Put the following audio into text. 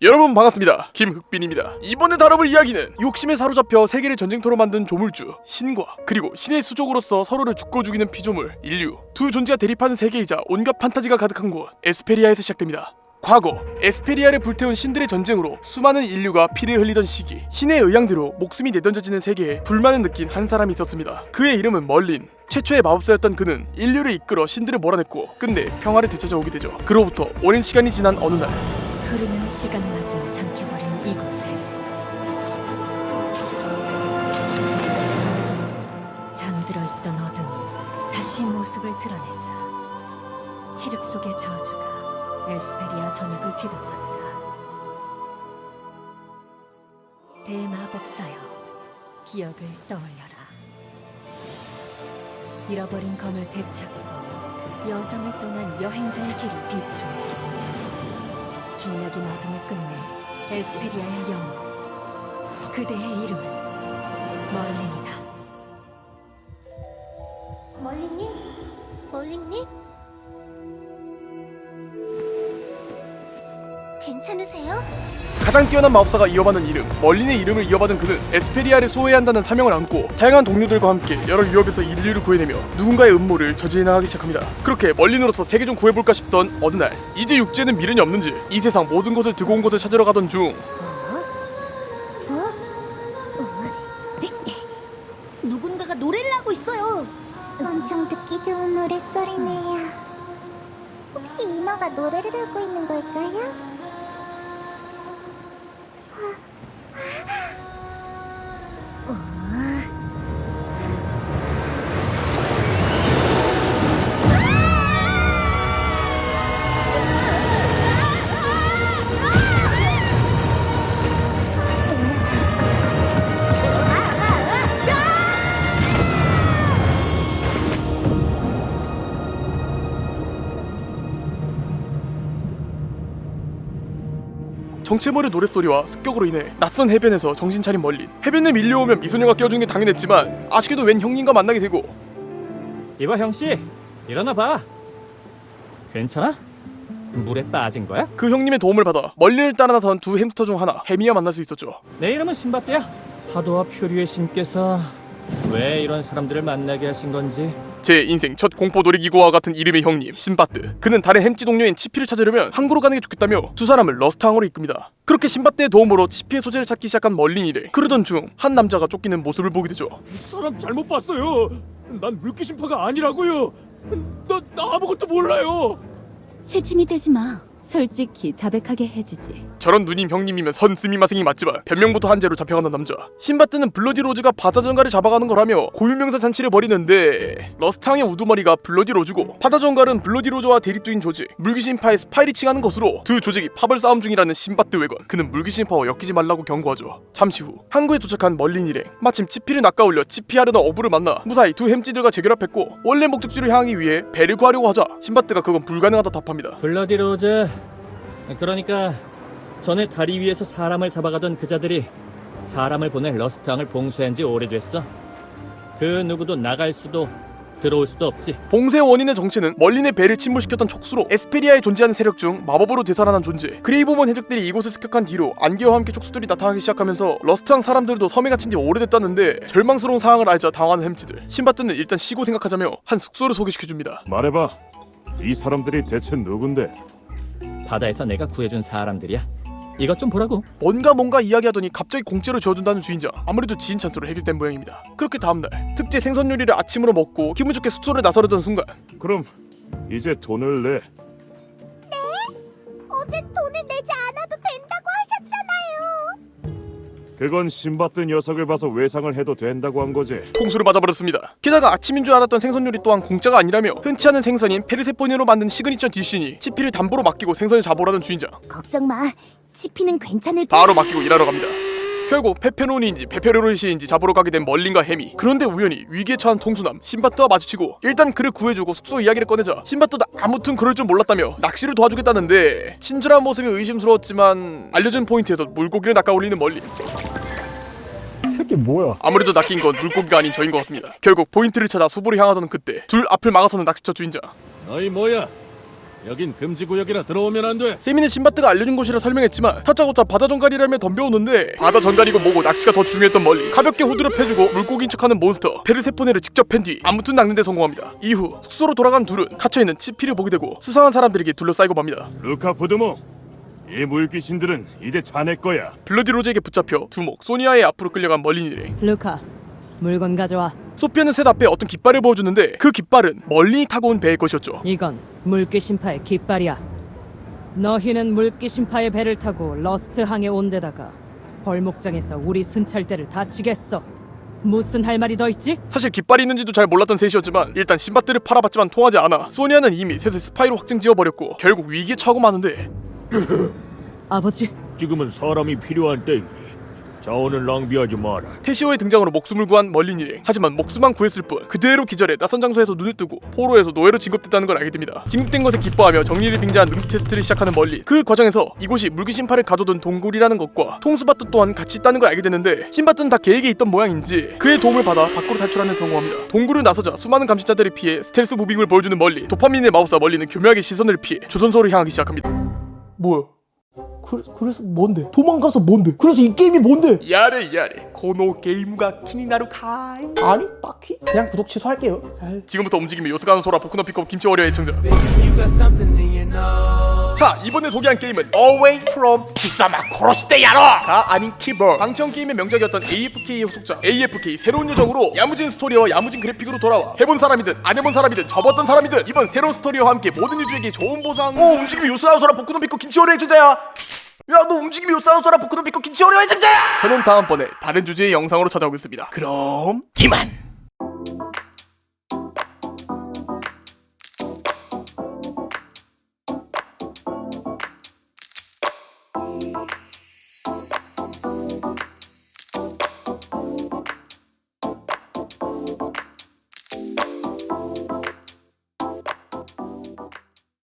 여러분 반갑습니다. 김흑빈입니다. 이번에 다뤄볼 이야기는 욕심에 사로잡혀 세계를 전쟁터로 만든 조물주 신과 그리고 신의 수족으로서 서로를 죽고 죽이는 피조물 인류 두 존재가 대립하는 세계이자 온갖 판타지가 가득한 곳 에스페리아에서 시작됩니다. 과거 에스페리아를 불태운 신들의 전쟁으로 수많은 인류가 피를 흘리던 시기 신의 의향대로 목숨이 내던져지는 세계에 불만을 느낀 한 사람이 있었습니다. 그의 이름은 멀린 최초의 마법사였던 그는 인류를 이끌어 신들을 몰아냈고 끝내 평화를 되찾아오게 되죠. 그로부터 오랜 시간이 지난 어느 날 흐르는 시간마저 삼켜버린 이곳에 잠들어 있던 어둠이 다시 모습을 드러내자 칠흑 속의 저주가 에스페리아 전역을 뒤덮었다. 대마법사여, 기억을 떠올려라. 잃어버린 검을 되찾고 여정을 떠난 여행자의 길을 비추어 기나긴 어둠을 끝내 에스페리아의 영웅 그대의 이름은 멀린이다 멀리님? 멀리님? 괜찮으세요? 가장 뛰어난 마법사가 이어받는 이름 멀린의 이름을 이어받은 그는 에스페리아를 소외해야 한다는 사명을 안고 다양한 동료들과 함께 여러 위협에서 인류를 구해내며 누군가의 음모를 저지해 나가기 시작합니다 그렇게 멀린으로서 세계 좀 구해볼까 싶던 어느 날 이제 육지에는 미련이 없는지 이 세상 모든 것을 두고 온 것을 찾으러 가던 중 어? 어? 누군가가 노래를 하고 있어요. 엄청 듣기 좋은 노랫소리네요. 혹시 인어가 노래를 하고 있는 걸까요? Ugh. 정체모를 노랫소리와 습격으로 인해 낯선 해변에서 정신 차린 멀린 해변에 밀려오면 미소녀가 껴주는 게 당연했지만 아쉽게도 웬 형님과 만나게 되고. 이봐 형씨. 일어나 봐. 괜찮아? 물에 빠진 거야? 그 형님의 도움을 받아 멀린을 따라 나선 두 햄스터 중 하나 해미와 만날 수 있었죠. 내 이름은 신밧드야. 파도와 표류의 신께서 왜 이런 사람들을 만나게 하신 건지? 제 인생 첫 공포 놀이기구와 같은 이름의 형님 신바트 그는 다른 햄찌 동료인 치피를 찾으려면 항구로 가는 게 좋겠다며 두 사람을 러스트항으로 이끕니다. 그렇게 신바트의 도움으로 치피의 소재를 찾기 시작한 멀린이래 그러던 중 한 남자가 쫓기는 모습을 보게 되죠. 사람 잘못 봤어요. 난 물귀신파가 아니라고요. 나, 나 아무것도 몰라요. 새침이 되지 마 솔직히 자백하게 해주지. 저런 누님 형님이면 선 스미마생이 맞지만 변명부터 한 죄로 잡혀가는 남자. 신바트는 블러디 로즈가 바다 전갈을 잡아가는 거라며 고유명사 잔치를 벌이는데 러스트항의 우두머리가 블러디 로즈고 바다 전갈은 블러디 로즈와 대립 중인 조직 물귀신파의 스파이를 칭하는 것으로 두 조직이 팝을 싸움 중이라는 신바트 외건. 그는 물귀신파와 엮이지 말라고 경고하죠. 잠시 후 항구에 도착한 멀린 일행. 마침 치피를 낚아올려 치피하려던 어부를 만나 무사히 두 햄찌들과 재결합했고 원래 목적지를 향하기 위해 배를 구하려고 하자 신바트가 그건 불가능하다 답합니다. 블러디 로즈 그러니까 전에 다리 위에서 사람을 잡아가던 그자들이 사람을 보내 러스트항을 봉쇄한 지 오래됐어. 그 누구도 나갈 수도 들어올 수도 없지. 봉쇄 원인의 정체는 멀린의 배를 침몰시켰던 촉수로 에스페리아에 존재하는 세력 중 마법으로 되살아난 존재. 그레이보먼 해적들이 이곳을 습격한 뒤로 안개와 함께 촉수들이 나타나기 시작하면서 러스트항 사람들도 섬에 갇힌 지 오래됐다는데 절망스러운 상황을 알자 당하는 햄치들. 신바트는 일단 쉬고 생각하자며 한 숙소를 소개시켜줍니다. 말해봐. 이 사람들이 대체 누군데? 바다에서 내가 구해준 사람들이야 이것 좀 보라고 뭔가 뭔가 이야기하더니 갑자기 공짜로 지어준다는 주인장 아무래도 지인 찬스로 해결된 모양입니다 그렇게 다음날 특제 생선 요리를 아침으로 먹고 기분 좋게 숙소를 나서려던 순간 그럼 이제 돈을 내. 어제 돈을 내지 않아도 된다고 하셨잖아요. 그건 신받던 녀석을 봐서 외상을 해도 된다고 한 거지. 통수를 맞아버렸습니다. 게다가 아침인 줄 알았던 생선 요리 또한 공짜가 아니라며 흔치 않은 생선인 페르세포니로 만든 시그니처 디쉬니 치피를 담보로 맡기고 생선을 잡으라는 주인장 걱정 마. 치피는 괜찮을 거야. 바로 맡기고 일하러 갑니다. 결국 페페로니인지 페페로로시인지 잡으러 가게 된 멀린과 해미 그런데 우연히 위기에 처한 통수남 신바트와 마주치고 일단 그를 구해주고 숙소 이야기를 꺼내자 신바트도 아무튼 그럴 줄 몰랐다며 낚시를 도와주겠다는데 친절한 모습이 의심스러웠지만 알려준 포인트에서 물고기를 낚아올리는 멀린 새끼 뭐야? 아무래도 낚인 건 물고기가 아닌 저인 것 같습니다. 결국 포인트를 찾아 수보를 향하던 그때 둘 앞을 막아서는 낚시처 주인장. 너희 뭐야 여긴 금지 구역이라 들어오면 안 돼. 세미는 신바트가 알려준 곳이라 설명했지만 다짜고짜 바다 전갈이라며 덤벼오는데 바다 전갈이고 뭐고 낚시가 더 중요했던 멀리 가볍게 후드를 패주고 물고기인 척하는 몬스터 페르세포네를 직접 팬 뒤 아무튼 낚는데 성공합니다 이후 숙소로 돌아간 둘은 갇혀있는 치피를 보게 되고 수상한 사람들에게 둘러싸이고 맙니다 루카 부드모, 이 물귀신들은 이제 자네 거야. 블러디 로즈에게 붙잡혀 두목 소니아의 앞으로 끌려간 멀린 일행 루카, 물건 가져와. 소피아는 셋 앞에 어떤 깃발을 보여주는데 그 깃발은 멀린이 타고 온 배의 것이었죠 이건 물기 심파의 깃발이야. 너희는 물기 심파의 배를 타고 러스트 항에 온 데다가 벌목장에서 우리 순찰대를 다치겠어. 무슨 할 말이 더 있지? 사실 깃발이 있는지도 잘 몰랐던 셋이었지만 일단 신밧들을 팔아봤지만 통하지 않아 소니아는 이미 셋을 스파이로 확증 지어버렸고 결국 위기에 처하고 마는데 아버지, 지금은 사람이 필요한 때이니 자원을 낭비하지 마라. 테시오의 등장으로 목숨을 구한 멀린 일행. 하지만 목숨만 구했을 뿐 그대로 기절해 낯선 장소에서 눈을 뜨고 포로에서 노예로 진급됐다는 걸 알게 됩니다. 진급된 것에 기뻐하며 정리를 빙자한 눈기 테스트를 시작하는 멀린 그 과정에서 이곳이 물귀 신파를 가둬둔 동굴이라는 것과 통수바트 또한 같이 있다는 걸 알게 되는데 신바트는 다 계획에 있던 모양인지 그의 도움을 받아 밖으로 탈출하는 데 성공합니다. 동굴을 나서자 수많은 감시자들을 피해 스텔스 무빙을 보여주는 멀린 도파민의 마법사 멀린은 교묘하게 시선을 피해 조선소를 향하기 시작합니다 뭐야? 그, 그래서 뭔데? 도망가서 뭔데? 그래서 이 게임이 뭔데? 야래 야래 고노 게임가 키니나루 카이 아니 딱히 그냥 구독 취소할게요. 아이. 지금부터 움직이면 요스가노 소라 보쿠노 피컵 김치 워리어 애청자 자 이번에 소개한 게임은 Away from 기사마 코로시대 야로가 아닌 키버 방청 게임의 명작이었던 AFK의 후속작 AFK 새로운 요정으로 야무진 스토리와 야무진 그래픽으로 돌아와 해본 사람이든 안 해본 사람이든 접었던 사람이든 이번 새로운 스토리와 함께 모든 유저에게 좋은 보상. 오 움직임이 요스가노 소라 보쿠노 피컵 김치 워리어 애청자야! 야 너 움직임이 요스가노 소라 보쿠노 피컵 김치 워리어 애청자야! 저는 다음번에 다른 주제의 영상으로 찾아오겠습니다. 그럼 이만